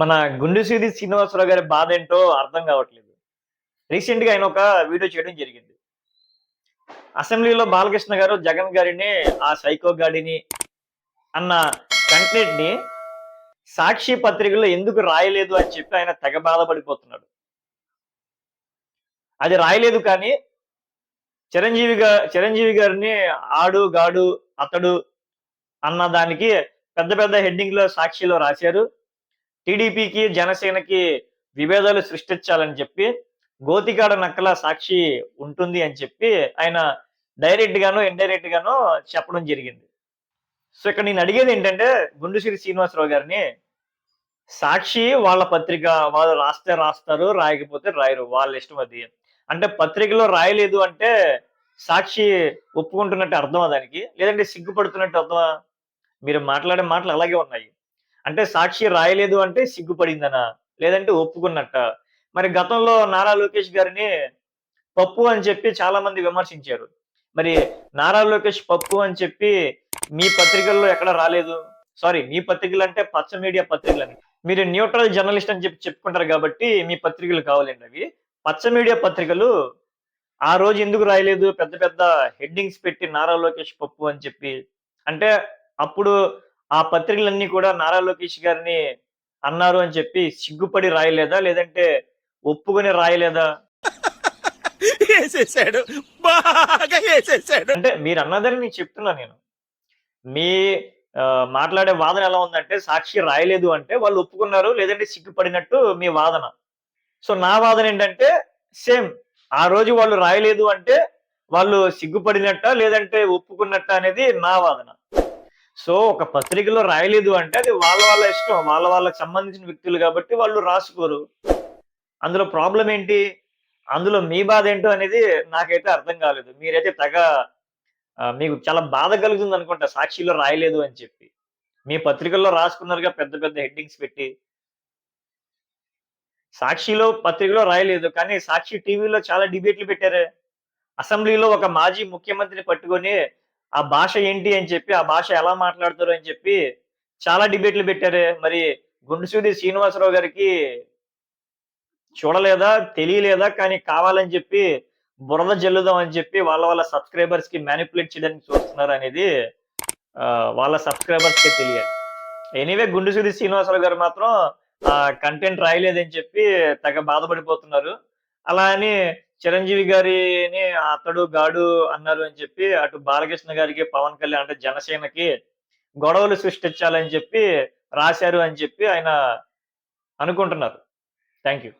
మన గుండు గుండెసూది శ్రీనివాసరావు గారి బాధ ఏంటో అర్థం కావట్లేదు. రీసెంట్గా ఆయన ఒక వీడియో చేయడం జరిగింది. అసెంబ్లీలో బాలకృష్ణ గారు జగన్ గారిని ఆ సైకో గాడిని అన్న కంటెంట్ని సాక్షి పత్రికలో ఎందుకు రాయలేదు అని చెప్పి ఆయన తెగ బాధపడిపోతున్నాడు. అది రాయలేదు కానీ చిరంజీవి గా చిరంజీవి గారిని ఆడు గాడు అతడు అన్న దానికి పెద్ద పెద్ద హెడ్డింగ్లో సాక్షిలో రాశారు. టీడీపీకి జనసేనకి విభేదాలు సృష్టించాలని చెప్పి గోతికాడ నక్కల సాక్షి ఉంటుంది అని చెప్పి ఆయన డైరెక్ట్ గాను ఇండైరెక్ట్ గాను చెప్పడం జరిగింది. సో ఇక్కడ నేను అడిగేది ఏంటంటే గుండుసిరి శ్రీనివాసరావు గారిని సాక్షి వాళ్ళ పత్రిక వాళ్ళు రాస్తే రాస్తారు రాయకపోతే రాయరు వాళ్ళ ఇష్టం అది. అంటే పత్రికలో రాయలేదు అంటే సాక్షి ఒప్పుకుంటున్నట్టు అర్థమా దానికి? లేదంటే సిగ్గుపడుతున్నట్టు అర్థమా? మీరు మాట్లాడే మాటలు అలాగే ఉన్నాయి. అంటే సాక్షి రాయలేదు అంటే సిగ్గుపడిందనా? లేదంటే ఒప్పుకున్నట్ట? మరి గతంలో నారా లోకేష్ గారిని పప్పు అని చెప్పి చాలా మంది విమర్శించారు. మరి నారా లోకేష్ పప్పు అని చెప్పి మీ పత్రికల్లో ఎక్కడ రాలేదు? సారీ మీ పత్రికలు అంటే పచ్చ మీడియా పత్రికలని. మీరు న్యూట్రల్ జర్నలిస్ట్ అని చెప్పి చెప్పుకుంటారు కాబట్టి మీ పత్రికలు కావాలండి అవి. పచ్చ మీడియా పత్రికలు ఆ రోజు ఎందుకు రాయలేదు? పెద్ద పెద్ద హెడ్డింగ్స్ పెట్టి నారా లోకేష్ పప్పు అని చెప్పి. అంటే అప్పుడు ఆ పత్రికలన్నీ కూడా నారా లోకేష్ గారిని అన్నారు అని చెప్పి సిగ్గుపడి రాయలేదా? లేదంటే ఒప్పుకొని రాయలేదా? వేసేసాడు. బాగా వేసేసాడు. అంటే మీరు అన్నదని నేను చెప్తున్నా నేను. మీ మాట్లాడే వాదన ఎలా ఉందంటే సాక్షి రాయలేదు అంటే వాళ్ళు ఒప్పుకున్నారు లేదంటే సిగ్గుపడినట్టు మీ వాదన. సో నా వాదన ఏంటంటే సేమ్. ఆ రోజు వాళ్ళు రాయలేదు అంటే వాళ్ళు సిగ్గుపడినట్ట లేదంటే ఒప్పుకున్నట్ట అనేది నా వాదన. సో ఒక పత్రికలో రాయలేదు అంటే అది వాళ్ళ వాళ్ళ ఇష్టం వాళ్ళ వాళ్ళకి సంబంధించిన వ్యక్తులు కాబట్టి వాళ్ళు రాసుకోరు. అందులో ప్రాబ్లం ఏంటి? అందులో మీ బాధ ఏంటో అనేది నాకైతే అర్థం కాలేదు. మీరైతే తెగ మీకు చాలా బాధ కలుగుతుంది అనుకుంటా సాక్షిలో రాయలేదు అని చెప్పి. మీ పత్రికల్లో రాసుకున్నారుగా పెద్ద పెద్ద హెడ్డింగ్స్ పెట్టి. సాక్షిలో పత్రికలో రాయలేదు కానీ సాక్షి టీవీలో చాలా డిబేట్లు పెట్టారు. అసెంబ్లీలో ఒక మాజీ ముఖ్యమంత్రిని పట్టుకొని ఆ భాష ఏంటి అని చెప్పి ఆ భాష ఎలా మాట్లాడతారు అని చెప్పి చాలా డిబేట్లు పెట్టారు. మరి గుండెసూది శ్రీనివాసరావు గారికి చూడలేదా తెలియలేదా? కానీ కావాలని చెప్పి బురద జల్లుదాం అని చెప్పి వాళ్ళ వాళ్ళ సబ్స్క్రైబర్స్కి మ్యానిపులేట్ చేయడానికి చూస్తున్నారు అనేది వాళ్ళ సబ్స్క్రైబర్స్కి తెలియాలి. ఎనీవే గుండెసూది శ్రీనివాసరావు గారు మాత్రం ఆ కంటెంట్ రాయలేదని చెప్పి తగ బాధపడిపోతున్నారు. అలా అని చిరంజీవి గారిని అతడు గాడు అన్నారు అని చెప్పి అటు బాలకృష్ణ గారికి పవన్ కళ్యాణ్ అంటే జనసేనకి గొడవలు సృష్టించాలని చెప్పి రాశారు అని చెప్పి ఆయన అనుకుంటున్నారు. Thank you